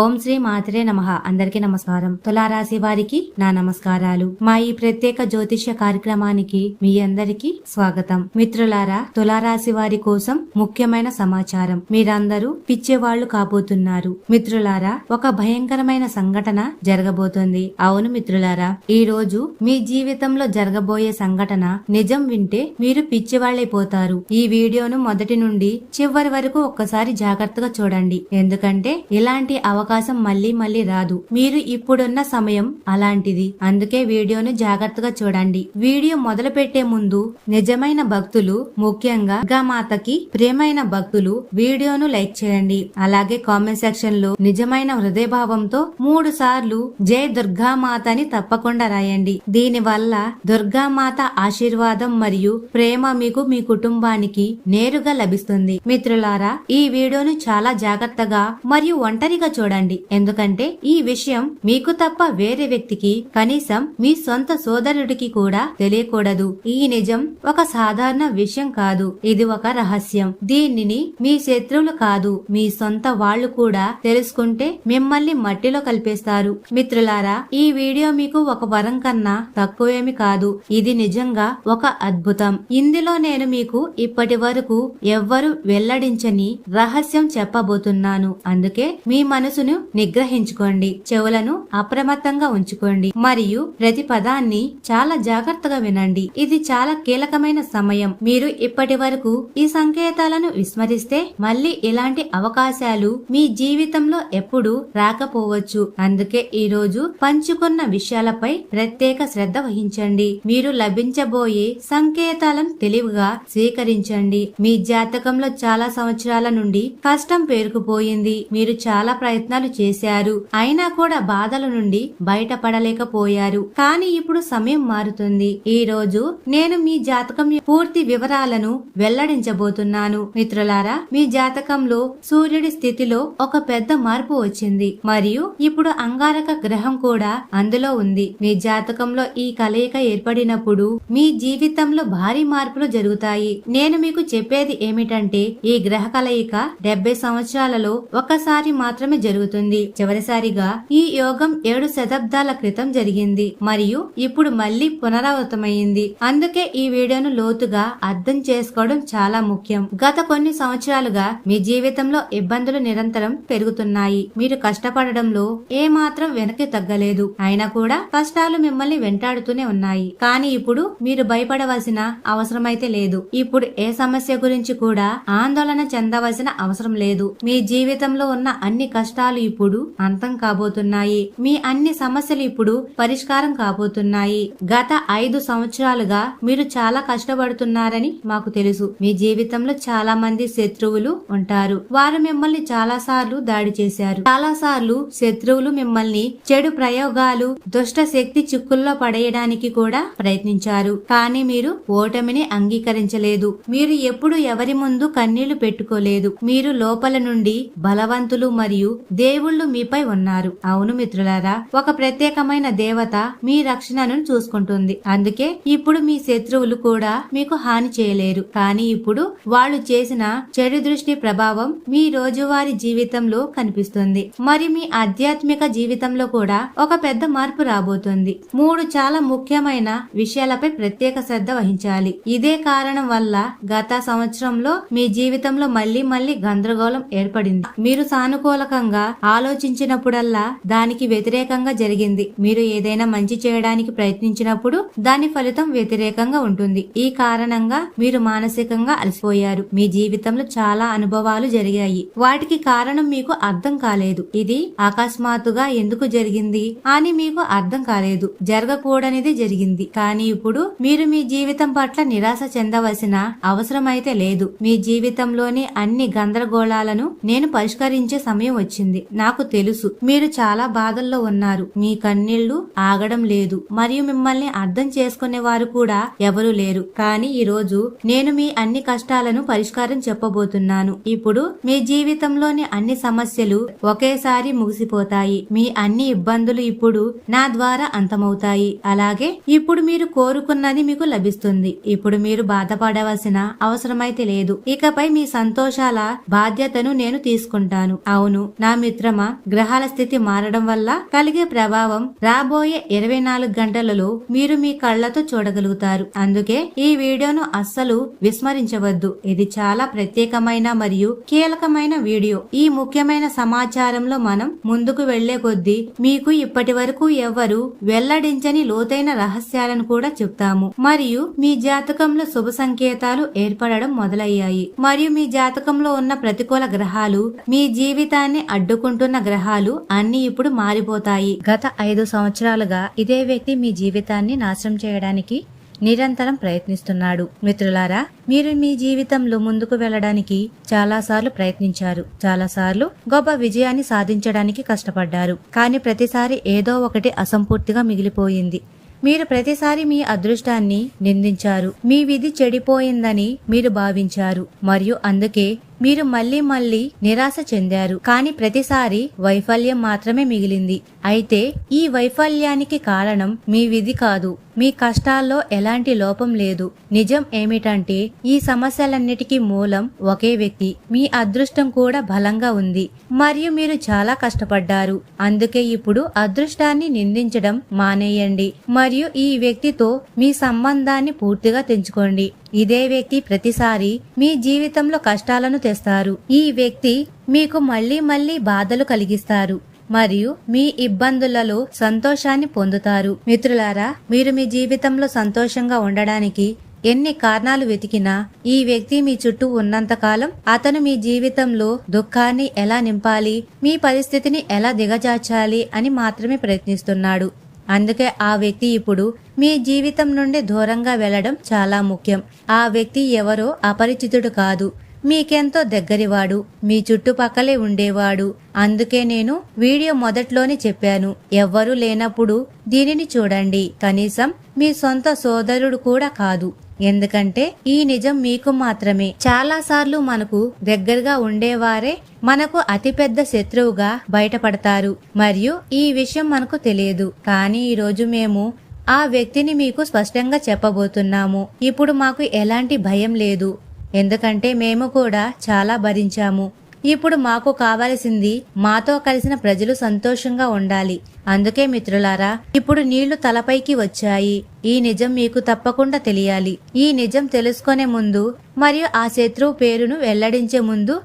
ఓం శ్రీ మాత్రే నమ. అందరికీ నమస్కారం. తులారాశి వారికి నా నమస్కారాలు. మా ఈ ప్రత్యేక జ్యోతిష్య కార్యక్రమానికి మీ అందరికీ స్వాగతం. మిత్రులారా తులారాశి వారి కోసం ముఖ్యమైన సమాచారం. మీరందరూ పిచ్చేవాళ్ళు కాబోతున్నారు. మిత్రులారా ఒక భయంకరమైన సంఘటన జరగబోతోంది. అవును మిత్రులారా ఈ రోజు మీ జీవితంలో జరగబోయే సంఘటన నిజం వింటే మీరు పిచ్చివాళ్ళైపోతారు ఈ వీడియోను మొదటి నుండి చివరి వరకు ఒక్కసారి జాగ్రత్తగా చూడండి. ఎందుకంటే ఇలాంటి అవకాశం అవకాశం మళ్ళీ మళ్ళీ రాదు. మీరు ఇప్పుడున్న సమయం అలాంటిది. అందుకే వీడియోను జాగ్రత్తగా చూడండి. వీడియో మొదలు పెట్టే ముందు నిజమైన భక్తులు ముఖ్యంగా మాతకి ప్రియమైన భక్తులు వీడియోను లైక్ చేయండి. అలాగే కామెంట్ సెక్షన్లో నిజమైన హృదయభావంతో మూడు సార్లు జై దుర్గామాత అని తప్పకుండా రాయండి. దీని వల్ల దుర్గామాత ఆశీర్వాదం మరియు ప్రేమ మీకు మీ కుటుంబానికి నేరుగా లభిస్తుంది. మిత్రులారా ఈ వీడియోను చాలా జాగ్రత్తగా మరియు ఒంటరిగా చూడండి. ఎందుకంటే ఈ విషయం మీకు తప్ప వేరే వ్యక్తికి కనీసం మీ సొంత సోదరుడికి కూడా తెలియకూడదు. ఈ నిజం ఒక సాధారణ విషయం కాదు. ఇది ఒక రహస్యం. దీనిని మీ శత్రువులు కాదు మీ సొంత వాళ్ళు కూడా తెలుసుకుంటే మిమ్మల్ని మట్టిలో కలిపేస్తారు. మిత్రులారా ఈ వీడియో మీకు ఒక వరం కన్నా తక్కువేమి కాదు. ఇది నిజంగా ఒక అద్భుతం. ఇందులో నేను మీకు ఇప్పటి వరకు ఎవ్వరు వెల్లడించని రహస్యం చెప్పబోతున్నాను. అందుకే మీ మనసు మనసును నిగ్రహించుకోండి. చెవులను అప్రమత్తంగా ఉంచుకోండి. మరియు ప్రతి పదాన్ని చాలా జాగ్రత్తగా వినండి. ఇది చాలా కీలకమైన సమయం. మీరు ఇప్పటి వరకు ఈ సంకేతాలను విస్మరిస్తే మళ్ళీ ఇలాంటి అవకాశాలు మీ జీవితంలో ఎప్పుడు రాకపోవచ్చు. అందుకే ఈ రోజు పంచుకున్న విషయాలపై ప్రత్యేక శ్రద్ధ వహించండి. మీరు లభించబోయే సంకేతాలను తెలివిగా స్వీకరించండి. మీ జాతకంలో చాలా సంవత్సరాల నుండి కష్టం పేరుకుపోయింది. మీరు చాలా ప్రయత్నం ప్రయత్నాలు చేశారు. అయినా కూడా బాధల నుండి బయటపడలేకపోయారు. కానీ ఇప్పుడు సమయం మారుతుంది. ఈ రోజు నేను మీ జాతకం పూర్తి వివరాలను వెల్లడించబోతున్నాను. మిత్రులారా మీ జాతకంలో సూర్యుడి స్థితిలో ఒక పెద్ద మార్పు వచ్చింది. మరియు ఇప్పుడు అంగారక గ్రహం కూడా అందులో ఉంది. మీ జాతకంలో ఈ కలయిక ఏర్పడినప్పుడు మీ జీవితంలో భారీ మార్పులు జరుగుతాయి. నేను మీకు చెప్పేది ఏమిటంటే ఈ గ్రహ కలయిక డెబ్బై సంవత్సరాలలో ఒకసారి మాత్రమే జరుగుతుంది. జరుగుతుంది. చివరిసారిగా ఈ యోగం ఏడు శతాబ్దాల క్రితం జరిగింది. మరియు ఇప్పుడు మళ్ళీ పునరావృతమైంది. అందుకే ఈ వీడియోను లోతుగా అర్థం చేసుకోవడం చాలా ముఖ్యం. గత కొన్ని సంవత్సరాలుగా మీ జీవితంలో ఇబ్బందులు నిరంతరం పెరుగుతున్నాయి. మీరు కష్టపడడంలో ఏ మాత్రం వెనక్కి తగ్గలేదు. అయినా కూడా కష్టాలు మిమ్మల్ని వెంటాడుతూనే ఉన్నాయి. కానీ ఇప్పుడు మీరు భయపడవలసిన అవసరమైతే లేదు. ఇప్పుడు ఏ సమస్య గురించి కూడా ఆందోళన చెందవలసిన అవసరం లేదు. మీ జీవితంలో ఉన్న అన్ని కష్టాలు ఇప్పుడు అంతం కాబోతున్నాయి. మీ అన్ని సమస్యలు ఇప్పుడు పరిష్కారం కాబోతున్నాయి. గత ఐదు సంవత్సరాలుగా మీరు చాలా కష్టపడుతున్నారని మాకు తెలుసు. మీ జీవితంలో చాలా మంది శత్రువులు ఉంటారు. వారు మిమ్మల్ని చాలా సార్లు దాడి చేశారు. చాలా సార్లు శత్రువులు మిమ్మల్ని చెడు ప్రయోగాలు దుష్ట శక్తి చిక్కుల్లో పడేయడానికి కూడా ప్రయత్నించారు. కానీ మీరు ఓటమిని అంగీకరించలేదు. మీరు ఎప్పుడు ఎవరి ముందు కన్నీళ్ళు పెట్టుకోలేదు. మీరు లోపల నుండి బలవంతులు మరియు దేవుళ్ళు మీపై ఉన్నారు. అవును మిత్రులారా ఒక ప్రత్యేకమైన దేవత మీ రక్షణను చూసుకుంటుంది. అందుకే ఇప్పుడు మీ శత్రువులు కూడా మీకు హాని చేయలేరు. కానీ ఇప్పుడు వాళ్ళు చేసిన చెడు దృష్టి ప్రభావం మీ రోజువారీ జీవితంలో కనిపిస్తుంది. మరి మీ ఆధ్యాత్మిక జీవితంలో కూడా ఒక పెద్ద మార్పు రాబోతుంది. మూడు చాలా ముఖ్యమైన విషయాలపై ప్రత్యేక శ్రద్ధ వహించాలి. ఇదే కారణం వల్ల గత సంవత్సరంలో మీ జీవితంలో మళ్ళీ మళ్ళీ గందరగోళం ఏర్పడింది. మీరు సానుకూలకంగా ఆలోచించినప్పుడల్లా దానికి వ్యతిరేకంగా జరిగింది. మీరు ఏదైనా మంచి చేయడానికి ప్రయత్నించినప్పుడు దాని ఫలితం వ్యతిరేకంగా ఉంటుంది. ఈ కారణంగా మీరు మానసికంగా అలసిపోయారు. మీ జీవితంలో చాలా అనుభవాలు జరిగాయి. వాటికి కారణం మీకు అర్థం కాలేదు. ఇది అకస్మాత్తుగా ఎందుకు జరిగింది అని మీకు అర్థం కాలేదు. జరగకూడనిది జరిగింది. కానీ ఇప్పుడు మీరు మీ జీవితం పట్ల నిరాశ చెందవలసిన అవసరమైతే లేదు. మీ జీవితంలోని అన్ని గందరగోళాలను నేను పరిష్కరించే సమయం వచ్చింది. నాకు తెలుసు. మీరు చాలా బాధల్లో ఉన్నారు. మీ కన్నీళ్ళు ఆగడం లేదు. మరియు మిమ్మల్ని అర్థం చేసుకునే వారు కూడా ఎవరూ లేరు. కానీ ఈ రోజు నేను మీ అన్ని కష్టాలను పరిష్కారం చెప్పబోతున్నాను. ఇప్పుడు మీ జీవితంలోని అన్ని సమస్యలు ఒకేసారి ముగిసిపోతాయి. మీ అన్ని ఇబ్బందులు ఇప్పుడు నా ద్వారా అంతమవుతాయి. అలాగే ఇప్పుడు మీరు కోరుకున్నది మీకు లభిస్తుంది. ఇప్పుడు మీరు బాధపడవలసిన అవసరమైతే లేదు. ఇకపై మీ సంతోషాల బాధ్యతను నేను తీసుకుంటాను. అవును నా మిత్రమా? గ్రహాల స్థితి మారడం వల్ల కలిగే ప్రభావం రాబోయే ఇరవై నాలుగు గంటలలో మీరు మీ కళ్ళతో చూడగలుగుతారు. అందుకే ఈ వీడియోను అస్సలు విస్మరించవద్దు. ఇది చాలా ప్రత్యేకమైన మరియు కీలకమైన వీడియో. ఈ ముఖ్యమైన సమాచారంలో మనం ముందుకు వెళ్ళే కొద్దీ మీకు ఇప్పటి వరకు ఎవ్వరు వెల్లడించని లోతైన రహస్యాలను కూడా చెప్తాము. మరియు మీ జాతకంలో శుభ సంకేతాలు ఏర్పడడం మొదలయ్యాయి. మరియు మీ జాతకంలో ఉన్న ప్రతికూల గ్రహాలు మీ జీవితాన్ని అడ్డు అడ్డుకుంటున్న గ్రహాలు అన్ని ఇప్పుడు మారిపోతాయి. గత ఐదు సంవత్సరాలుగా ఇదే వ్యక్తి మీ జీవితాన్ని నాశనం చేయడానికి నిరంతరం ప్రయత్నిస్తున్నాడు. మిత్రులారా మీరు మీ జీవితంలో ముందుకు వెళ్ళడానికి చాలాసార్లు ప్రయత్నించారు. చాలాసార్లు గొప్ప విజయాన్ని సాధించడానికి కష్టపడ్డారు. కానీ ప్రతిసారి ఏదో ఒకటి అసంపూర్తిగా మిగిలిపోయింది. మీరు ప్రతిసారి మీ అదృష్టాన్ని నిందించారు. మీ విధి చెడిపోయిందని మీరు భావించారు. మరియు అందుకే మీరు మళ్ళీ మళ్ళీ నిరాశ చెందారు. కానీ ప్రతిసారి వైఫల్యం మాత్రమే మిగిలింది. అయితే ఈ వైఫల్యానికి కారణం మీ విధి కాదు. మీ కష్టాల్లో ఎలాంటి లోపం లేదు. నిజం ఏమిటంటే ఈ సమస్యలన్నిటికీ మూలం ఒకే వ్యక్తి. మీ అదృష్టం కూడా బలంగా ఉంది. మరియు మీరు చాలా కష్టపడ్డారు. అందుకే ఇప్పుడు అదృష్టాన్ని నిందించడం మానేయండి. మరియు ఈ వ్యక్తితో మీ సంబంధాన్ని పూర్తిగా తెంచుకోండి. ఇదే వ్యక్తి ప్రతిసారి మీ జీవితంలో కష్టాలను తెస్తారు. ఈ వ్యక్తి మీకు మళ్ళీ మళ్ళీ బాధలు కలిగిస్తారు మరియు మీ ఇబ్బందులలో సంతోషాన్ని పొందుతారు. మిత్రులారా మీరు మీ జీవితంలో సంతోషంగా ఉండడానికి ఎన్ని కారణాలు వెతికినా ఈ వ్యక్తి మీ చుట్టూ ఉన్నంతకాలం అతను మీ జీవితంలో దుఃఖాన్ని ఎలా నింపాలి మీ పరిస్థితిని ఎలా దిగజార్చాలి అని మాత్రమే ప్రయత్నిస్తున్నాడు. అందుకే ఆ వ్యక్తి ఇప్పుడు మీ జీవితం నుండి దూరంగా వెళ్ళడం చాలా ముఖ్యం. ఆ వ్యక్తి ఎవరో అపరిచితుడు కాదు. మీకెంతో దగ్గరివాడు. మీ చుట్టుపక్కలే ఉండేవాడు. అందుకే నేను వీడియో మొదట్లోనే చెప్పాను. ఎవ్వరూ లేనప్పుడు దీనిని చూడండి. కనీసం మీ సొంత సోదరుడు కూడా కాదు. ఎందుకంటే ఈ నిజం మీకు మాత్రమే. చాలా సార్లు మనకు దగ్గరగా ఉండేవారే మనకు అతిపెద్ద శత్రువుగా బయటపడతారు. మరియు ఈ విషయం మనకు తెలియదు. కానీ ఈ రోజు మేము ఆ వ్యక్తిని మీకు స్పష్టంగా చెప్పబోతున్నాము. ఇప్పుడు మాకు ఎలాంటి భయం లేదు. ఎందుకంటే మేము కూడా చాలా భరించాము. ఇప్పుడు మాకు కావలసింది మాతో కలిసిన ప్రజలు సంతోషంగా ఉండాలి. అందుకే మిత్రులారా ఇప్పుడు నీళ్ళు తలపైకి వచ్చాయి. ఈ నిజం మీకు తప్పకుండా తెలియాలి. ఈ నిజం తెలుసుకునే ముందు మరియు ఆ శత్రువు పేరును వెల్లడించే ముందు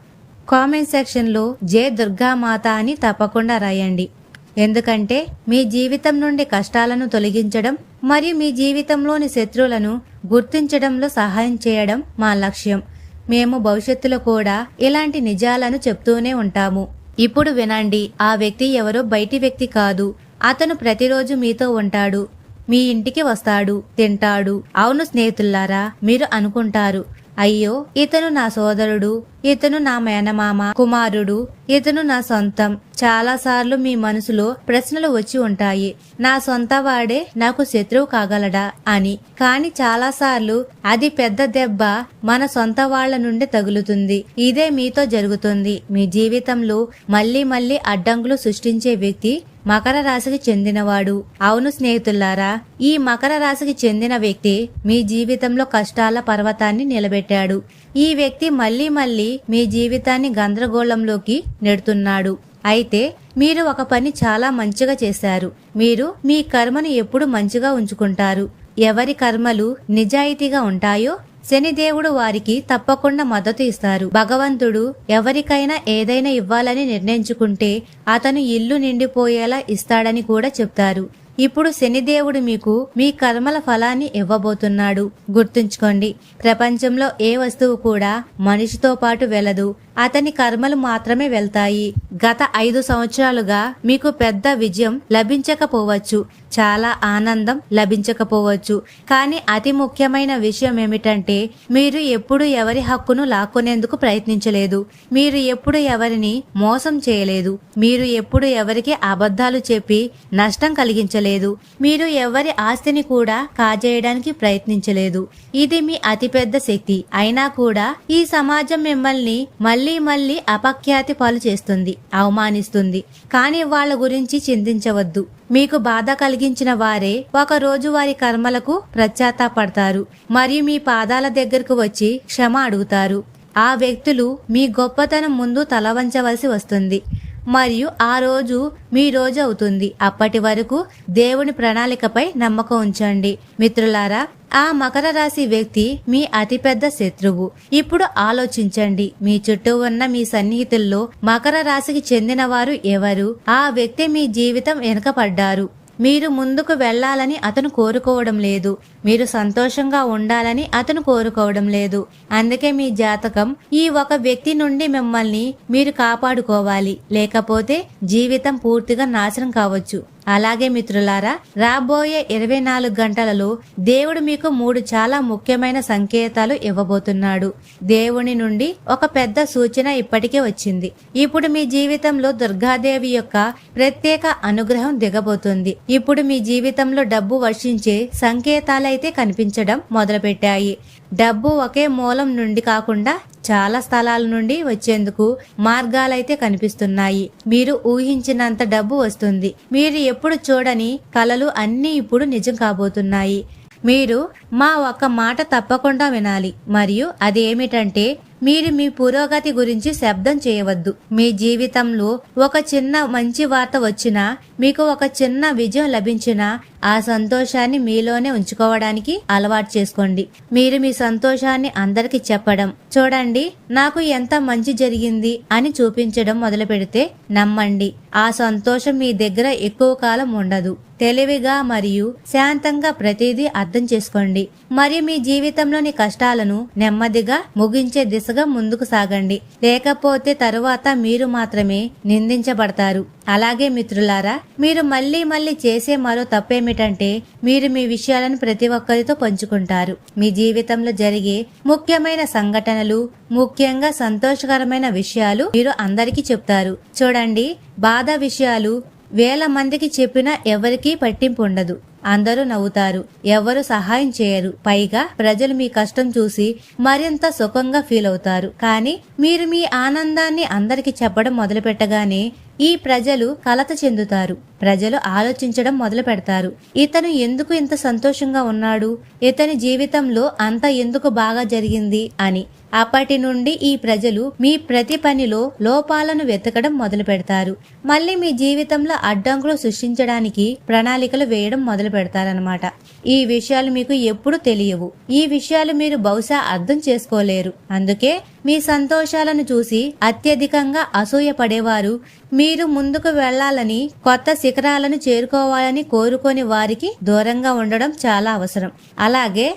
కామెంట్ సెక్షన్లో జే దుర్గామాత అని తప్పకుండా రాయండి. ఎందుకంటే మీ జీవితం నుండి కష్టాలను తొలగించడం మరియు మీ జీవితంలోని శత్రువులను గుర్తించడంలో సహాయం చేయడం మా లక్ష్యం. మేము భవిష్యత్తులో కూడా ఇలాంటి నిజాలను చెప్తూనే ఉంటాము. ఇప్పుడు వినండి ఆ వ్యక్తి ఎవరో బయటి వ్యక్తి కాదు. అతను ప్రతిరోజు మీతో ఉంటాడు. మీ ఇంటికి వస్తాడు తింటాడు. అవును స్నేహితులారా మీరు అనుకుంటారు. అయ్యో ఇతను నా సోదరుడు ఇతను నా మేనమామ కుమారుడు ఇతను నా సొంతం. చాలా సార్లు మీ మనసులో ప్రశ్నలు వచ్చి ఉంటాయి. నా సొంత వాడే నాకు శత్రువు కాగలడా అని. కానీ చాలా సార్లు అది పెద్ద దెబ్బ మన సొంత వాళ్ళ నుండి తగులుతుంది. ఇదే మీతో జరుగుతుంది. మీ జీవితంలో మళ్ళీ మళ్ళీ అడ్డంకులు సృష్టించే వ్యక్తి మకర రాశికి చెందినవాడు. అవును స్నేహితులారా ఈ మకర రాశికి చెందిన వ్యక్తి మీ జీవితంలో కష్టాల పర్వతాన్ని నిలబెట్టాడు. ఈ వ్యక్తి మళ్ళీ మళ్ళీ మీ జీవితాన్ని గందరగోళంలోకి నెడుతున్నాడు. అయితే మీరు ఒక పని చాలా మంచిగా చేశారు. మీరు మీ కర్మను ఎప్పుడు మంచిగా ఉంచుకుంటారు. ఎవరి కర్మలు నిజాయితీగా ఉంటాయో శనిదేవుడు వారికి తప్పకుండా మద్దతు ఇస్తారు. భగవంతుడు ఎవరికైనా ఏదైనా ఇవ్వాలని నిర్ణయించుకుంటే అతను ఇల్లు నిండిపోయేలా ఇస్తాడని కూడా చెప్తారు. ఇప్పుడు శనిదేవుడు మీకు మీ కర్మల ఫలాన్ని ఇవ్వబోతున్నాడు. గుర్తుంచుకోండి ప్రపంచంలో ఏ వస్తువు కూడా మనిషితో పాటు వెళ్ళదు అతని కర్మలు మాత్రమే వెళ్తాయి. గత ఐదు సంవత్సరాలుగా మీకు పెద్ద విజయం లభించకపోవచ్చు. చాలా ఆనందం లభించకపోవచ్చు. కానీ అతి ముఖ్యమైన విషయం ఏమిటంటే మీరు ఎప్పుడు ఎవరి హక్కును లాక్కునేందుకు ప్రయత్నించలేదు. మీరు ఎప్పుడు ఎవరిని మోసం చేయలేదు. మీరు ఎప్పుడు ఎవరికి అబద్ధాలు చెప్పి నష్టం కలిగించలేదు. మీరు ఎవరి ఆస్తిని కూడా కాజేయడానికి ప్రయత్నించలేదు. ఇది మీ అతిపెద్ద శక్తి. అయినా కూడా ఈ సమాజం మిమ్మల్ని మళ్ళీ మళ్ళీ అపఖ్యాతి పాలు చేస్తుంది అవమానిస్తుంది. కానీ వాళ్ళ గురించి చింతించవద్దు. మీకు బాధ కలిగించిన వారే ఒక రోజు వారి కర్మలకు పడతారు మరియు మీ పాదాల దగ్గరకు వచ్చి క్షమ అడుగుతారు. ఆ వ్యక్తులు మీ గొప్పతనం ముందు తలవంచవలసి వస్తుంది. మరియు ఆ రోజు మీ రోజు అవుతుంది. అప్పటి వరకు దేవుని ప్రణాళికపై నమ్మకం ఉంచండి. మిత్రులారా ఆ మకర రాశి వ్యక్తి మీ అతిపెద్ద శత్రువు. ఇప్పుడు ఆలోచించండి. మీ చుట్టూ ఉన్న మీ సన్నిహితుల్లో మకర రాశికి చెందిన వారు ఎవరు? ఆ వ్యక్తి మీ జీవితం వెనుకపడ్డారు మీరు ముందుకు వెళ్ళాలని అతను కోరుకోవడం లేదు. మీరు సంతోషంగా ఉండాలని అతను కోరుకోవడం లేదు. అందుకే మీ జాతకం ఈ ఒక వ్యక్తి నుండి మిమ్మల్ని మీరు కాపాడుకోవాలి. లేకపోతే జీవితం పూర్తిగా నాశనం కావచ్చు. అలాగే మిత్రులారా రాబోయే ఇరవై నాలుగు గంటలలో దేవుడు మీకు మూడు చాలా ముఖ్యమైన సంకేతాలు ఇవ్వబోతున్నాడు. దేవుని నుండి ఒక పెద్ద సూచన ఇప్పటికే వచ్చింది. ఇప్పుడు మీ జీవితంలో దుర్గాదేవి యొక్క ప్రత్యేక అనుగ్రహం దిగబోతుంది. ఇప్పుడు మీ జీవితంలో డబ్బు వర్షించే సంకేతాలైతే కనిపించడం మొదలుపెట్టాయి. డబ్బు ఒకే మూలం నుండి కాకుండా చాలా స్థలాల నుండి వచ్చేందుకు మార్గాలైతే కనిపిస్తున్నాయి. మీరు ఊహించినంత డబ్బు వస్తుంది. మీరు ఎప్పుడు చూడని కలలు అన్నీ ఇప్పుడు నిజం కాబోతున్నాయి. మీరు మా ఒక మాట తప్పకుండా వినాలి. మరియు అదేమిటంటే మీరు మీ పురోగతి గురించి శబ్దం చేయవద్దు. మీ జీవితంలో ఒక చిన్న మంచి వార్త వచ్చినా మీకు ఒక చిన్న విజయం లభించినా ఆ సంతోషాన్ని మీలోనే ఉంచుకోవడానికి అలవాటు చేసుకోండి. మీరు మీ సంతోషాన్ని అందరికి చెప్పడం చూడండి నాకు ఎంత మంచి జరిగింది అని చూపించడం మొదలు పెడితే నమ్మండి. ఆ సంతోషం మీ దగ్గర ఎక్కువ కాలం ఉండదు. తెలివిగా మరియు శాంతంగా ప్రతిదీ అర్థం చేసుకోండి. మరియు మీ జీవితంలోని కష్టాలను నెమ్మదిగా ముగించే దిశగా ముందుకు సాగండి. లేకపోతే తరువాత మీరు మాత్రమే నిందించబడతారు. అలాగే మిత్రులారా మీరు మళ్ళీ మళ్ళీ చేసే మరో ఏమిటంటే మీరు మీ విషయాలను ప్రతి ఒక్కరితో పంచుకుంటారు. మీ జీవితంలో జరిగే ముఖ్యమైన సంఘటనలు ముఖ్యంగా సంతోషకరమైన విషయాలు మీరు అందరికీ చెప్తారు. చూడండి బాధ విషయాలు వేల మందికి చెప్పినా ఎవరికీ పట్టింపు ఉండదు. అందరూ నవ్వుతారు. ఎవరు సహాయం చేయరు. పైగా ప్రజలు మీ కష్టం చూసి మరింత సుఖంగా ఫీల్ అవుతారు. కానీ మీరు మీ ఆనందాన్ని అందరికి చెప్పడం మొదలు పెట్టగానే ఈ ప్రజలు కలత చెందుతారు. ప్రజలు ఆలోచించడం మొదలు పెడతారు ఇతను ఎందుకు ఇంత సంతోషంగా ఉన్నాడు? ఇతని జీవితంలో అంత ఎందుకు బాగా జరిగింది? అని అప్పటి నుండి ఈ ప్రజలు మీ ప్రతి పనిలో లోపాలను వెతకడం మొదలు పెడతారు. మళ్ళీ మీ జీవితంలో అడ్డంకులు సృష్టించడానికి ప్రణాళికలు వేయడం మొదలు పెడతారనమాట ఈ విషయాలు మీకు ఎప్పుడు తెలియవు. ఈ విషయాలు మీరు బహుశా అర్థం చేసుకోలేరు. అందుకే మీ సంతోషాలను చూసి అత్యధికంగా అసూయపడేవారు మీరు ముందుకు వెళ్ళాలని కొత్త శిఖరాలను చేరుకోవాలని కోరుకొని వారికి దూరంగా ఉండడం చాలా అవసరం. అలాగే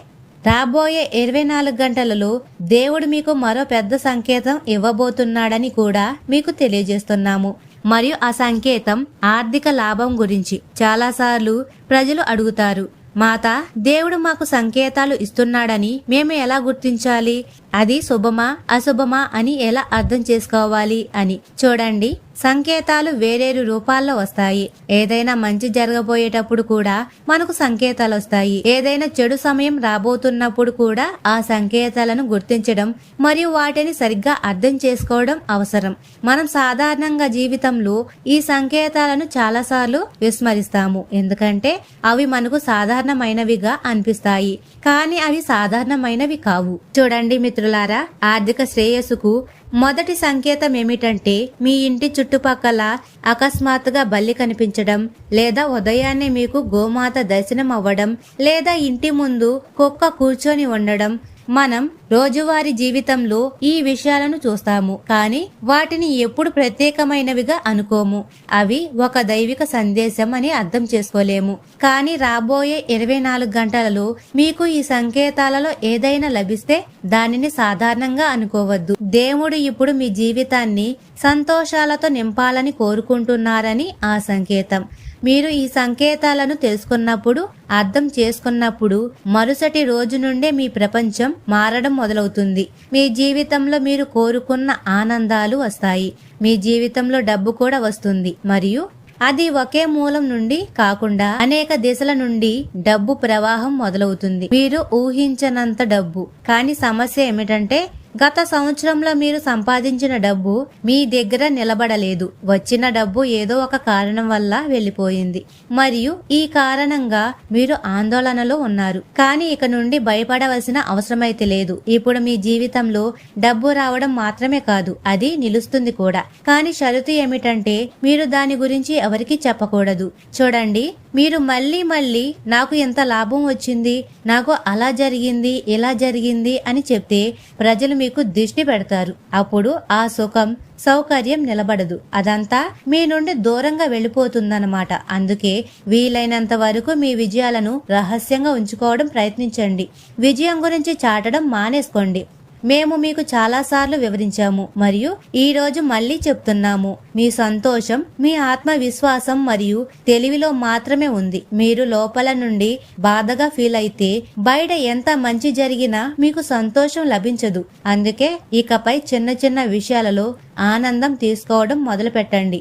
రాబోయే ఇరవై నాలుగు గంటలలో దేవుడు మీకు మరో పెద్ద సంకేతం ఇవ్వబోతున్నాడని కూడా మీకు తెలియజేస్తున్నాము. మరియు ఆ సంకేతం ఆర్థిక లాభం గురించి చాలాసార్లు ప్రజలు అడుగుతారు. మాత దేవుడు మాకు సంకేతాలు ఇస్తున్నాడని మేము ఎలా గుర్తించాలి? అది శుభమా అశుభమా అని ఎలా అర్థం చేసుకోవాలి అని. చూడండి. సంకేతాలు వేరేరు రూపాల్లో వస్తాయి. ఏదైనా మంచి జరగబోయేటప్పుడు కూడా మనకు సంకేతాలు వస్తాయి ఏదైనా చెడు సమయం రాబోతున్నప్పుడు కూడా ఆ సంకేతాలను గుర్తించడం మరియు వాటిని సరిగ్గా అర్థం చేసుకోవడం అవసరం. మనం సాధారణంగా జీవితంలో ఈ సంకేతాలను చాలాసార్లు విస్మరిస్తాము. ఎందుకంటే అవి మనకు సాధారణమైనవిగా అనిపిస్తాయి. కానీ అవి సాధారణమైనవి కావు. చూడండి మిత్రులారా ఆర్థిక శ్రేయస్సుకు మొదటి సంకేతం ఏమిటంటే మీ ఇంటి చుట్టుపక్కల అకస్మాత్తుగా బల్లి కనిపించడం లేదా ఉదయాన్నే మీకు గోమాత దర్శనం అవ్వడం లేదా ఇంటి ముందు కుక్క కూర్చొని ఉండడం మనం రోజువారీ జీవితంలో ఈ విషయాలను చూస్తాము. కానీ వాటిని ఎప్పుడు ప్రత్యేకమైనవిగా అనుకోము. అవి ఒక దైవిక సందేశం అని అర్థం చేసుకోలేము. కానీ రాబోయే ఇరవై నాలుగు గంటలలో మీకు ఈ సంకేతాలలో ఏదైనా లభిస్తే దానిని సాధారణంగా అనుకోవద్దు. దేవుడు ఇప్పుడు మీ జీవితాన్ని సంతోషాలతో నింపాలని కోరుకుంటున్నారని ఆ సంకేతం. మీరు ఈ సంకేతాలను తెలుసుకున్నప్పుడు అర్థం చేసుకున్నప్పుడు మరుసటి రోజు నుండే మీ ప్రపంచం మారడం మొదలవుతుంది. మీ జీవితంలో మీరు కోరుకున్న ఆనందాలు వస్తాయి. మీ జీవితంలో డబ్బు కూడా వస్తుంది. మరియు అది ఒకే మూలం నుండి కాకుండా అనేక దిశల నుండి డబ్బు ప్రవాహం మొదలవుతుంది. మీరు ఊహించనంత డబ్బు. కానీ సమస్య ఏమిటంటే గత సంవత్సరంలో మీరు సంపాదించిన డబ్బు మీ దగ్గర నిలబడలేదు. వచ్చిన డబ్బు ఏదో ఒక కారణం వల్ల వెళ్ళిపోయింది. మరియు ఈ కారణంగా మీరు ఆందోళనలో ఉన్నారు. కానీ ఇక నుండి భయపడవలసిన అవసరమైతే లేదు. ఇప్పుడు మీ జీవితంలో డబ్బు రావడం మాత్రమే కాదు అది నిలుస్తుంది కూడా. కానీ షరతు ఏమిటంటే మీరు దాని గురించి ఎవరికి చెప్పకూడదు. చూడండి మీరు మళ్ళీ మళ్ళీ నాకు ఎంత లాభం వచ్చింది నాకు అలా జరిగింది ఇలా జరిగింది అని చెప్తే ప్రజలు మీకు దిష్టి పెడతారు. అప్పుడు ఆ సుఖం సౌకర్యం నిలబడదు. అదంతా మీ నుండి దూరంగా వెళ్ళిపోతుందన్నమాట. అందుకే వీలైనంత వరకు మీ విజయాలను రహస్యంగా ఉంచుకోవడం ప్రయత్నించండి. విజయం గురించి చాటడం మానేసుకోండి. మేము మీకు చాలాసార్లు వివరించాము మరియు ఈ రోజు మళ్ళీ చెప్తున్నాము. మీ సంతోషం మీ ఆత్మవిశ్వాసం మరియు తెలివిలో మాత్రమే ఉంది. మీరు లోపల నుండి బాధగా ఫీల్ అయితే బయట ఎంత మంచి జరిగినా మీకు సంతోషం లభించదు. అందుకే ఇకపై చిన్న చిన్న విషయాలలో ఆనందం తీసుకోవడం మొదలు పెట్టండి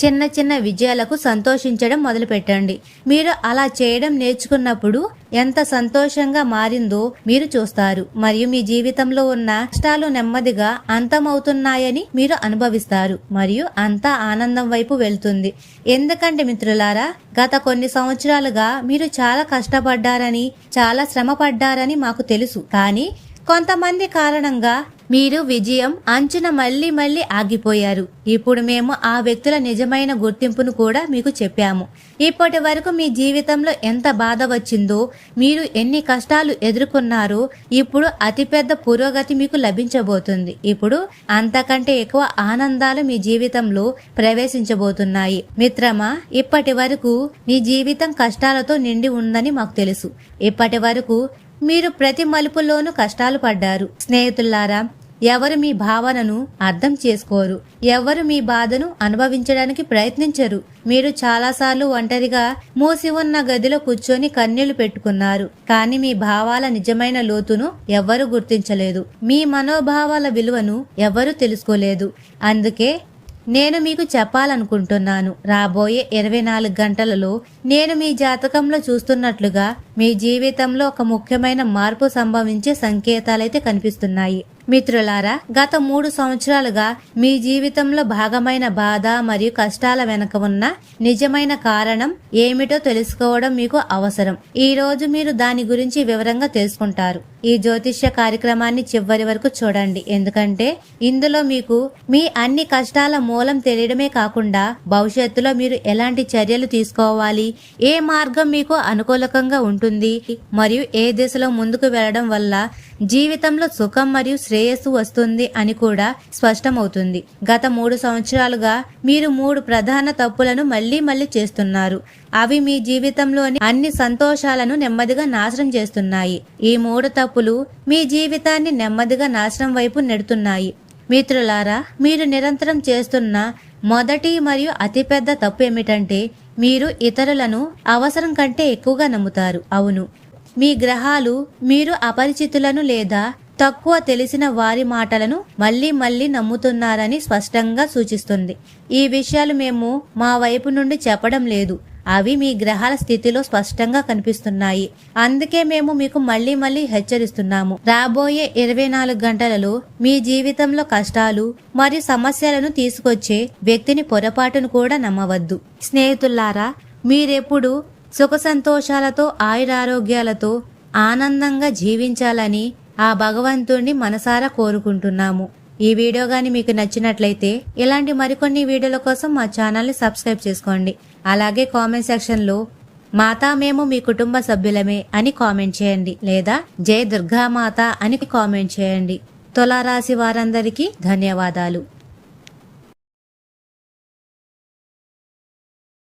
చిన్న చిన్న విజయాలకు సంతోషించడం మొదలుపెట్టండి. మీరు అలా చేయడం నేర్చుకున్నప్పుడు ఎంత సంతోషంగా మారిందో మీరు చూస్తారు. మరియు మీ జీవితంలో ఉన్న కష్టాలు నెమ్మదిగా అంతమవుతున్నాయని మీరు అనుభవిస్తారు. మరియు అంతా ఆనందం వైపు వెళ్తుంది. ఎందుకంటే మిత్రులారా గత కొన్ని సంవత్సరాలుగా మీరు చాలా కష్టపడ్డారని చాలా శ్రమ పడ్డారని మాకు తెలుసు. కానీ కొంతమంది కారణంగా మీరు విజయం అంచున మళ్ళీ మళ్ళీ ఆగిపోయారు. ఇప్పుడు మేము ఆ వ్యక్తుల నిజమైన గుర్తింపును కూడా మీకు చెప్పాము. ఇప్పటి వరకు మీ జీవితంలో ఎంత బాధ వచ్చిందో మీరు ఎన్ని కష్టాలు ఎదుర్కొన్నారో ఇప్పుడు అతిపెద్ద పురోగతి మీకు లభించబోతుంది. ఇప్పుడు అంతకంటే ఎక్కువ ఆనందాలు మీ జీవితంలో ప్రవేశించబోతున్నాయి. మిత్రమా ఇప్పటి వరకు మీ జీవితం కష్టాలతో నిండి ఉందని మాకు తెలుసు. ఇప్పటి వరకు మీరు ప్రతి మలుపులోనూ కష్టాలు పడ్డారు. స్నేహితులారా ఎవరు మీ భావనను అర్థం చేసుకోరు. ఎవరు మీ బాధను అనుభవించడానికి ప్రయత్నించరు. మీరు చాలాసార్లు ఒంటరిగా మూసి ఉన్న గదిలో కూర్చొని కన్నీళ్ళు పెట్టుకున్నారు. కానీ మీ భావాల నిజమైన లోతును ఎవ్వరూ గుర్తించలేదు. మీ మనోభావాల విలువను ఎవరు తెలుసుకోలేదు. అందుకే నేను మీకు చెప్పాలనుకుంటున్నాను. రాబోయే ఇరవై నాలుగు గంటలలో నేను మీ జాతకంలో చూస్తున్నట్లుగా మీ జీవితంలో ఒక ముఖ్యమైన మార్పు సంభవించే సంకేతాలైతే కనిపిస్తున్నాయి. మిత్రులారా గత మూడు సంవత్సరాలుగా మీ జీవితంలో భాగమైన బాధ మరియు కష్టాల వెనుక ఉన్న నిజమైన కారణం ఏమిటో తెలుసుకోవడం మీకు అవసరం. ఈ రోజు మీరు దాని గురించి వివరంగా తెలుసుకుంటారు. ఈ జ్యోతిష్య కార్యక్రమాన్ని చివరి వరకు చూడండి. ఎందుకంటే ఇందులో మీకు మీ అన్ని కష్టాల మూలం తెలియడమే కాకుండా భవిష్యత్తులో మీరు ఎలాంటి చర్యలు తీసుకోవాలి ఏ మార్గం మీకు అనుకూలకంగా ఉంటుంది మరియు ఏ దిశలో ముందుకు వెళ్ళడం వల్ల జీవితంలో సుఖం మరియు శ్రేయస్సు వస్తుంది అని కూడా స్పష్టమవుతుంది. గత మూడు సంవత్సరాలుగా మీరు మూడు ప్రధాన తప్పులను మళ్ళీ మళ్ళీ చేస్తున్నారు. అవి మీ జీవితంలోని అన్ని సంతోషాలను నెమ్మదిగా నాశనం చేస్తున్నాయి. ఈ మూడు తప్పులు మీ జీవితాన్ని నెమ్మదిగా నాశనం వైపు నెడుతున్నాయి. మిత్రులారా మీరు నిరంతరం చేస్తున్న మొదటి మరియు అతిపెద్ద తప్పు ఏమిటంటే మీరు ఇతరులను అవసరం కంటే ఎక్కువగా నమ్ముతారు. అవును. మీ గ్రహాలు మీరు అపరిచితులను లేదా తక్కువ తెలిసిన వారి మాటలను మళ్ళీ మళ్ళీ నమ్ముతున్నారని స్పష్టంగా సూచిస్తుంది. ఈ విషయాలు మేము మా వైపు నుండి చెప్పడం లేదు. అవి మీ గ్రహాల స్థితిలో స్పష్టంగా కనిపిస్తున్నాయి. అందుకే మేము మీకు మళ్ళీ మళ్ళీ హెచ్చరిస్తున్నాము. రాబోయే ఇరవై నాలుగు గంటలలో మీ జీవితంలో కష్టాలు మరియు సమస్యలను తీసుకొచ్చే వ్యక్తిని పొరపాటును కూడా నమ్మవద్దు. స్నేహితులారా మీరెప్పుడు సుఖ సంతోషాలతో ఆయురారోగ్యాలతో ఆనందంగా జీవించాలని ఆ భగవంతుణ్ణి మనసారా కోరుకుంటున్నాము. ఈ వీడియో గాని మీకు నచ్చినట్లయితే ఇలాంటి మరికొన్ని వీడియోల కోసం మా ఛానల్ని సబ్స్క్రైబ్ చేసుకోండి. అలాగే కామెంట్ సెక్షన్లో మాతా మేము మీ కుటుంబ సభ్యులమే అని కామెంట్ చేయండి లేదా జై దుర్గామాత అని కామెంట్ చేయండి. తులారాశి వారందరికీ ధన్యవాదాలు.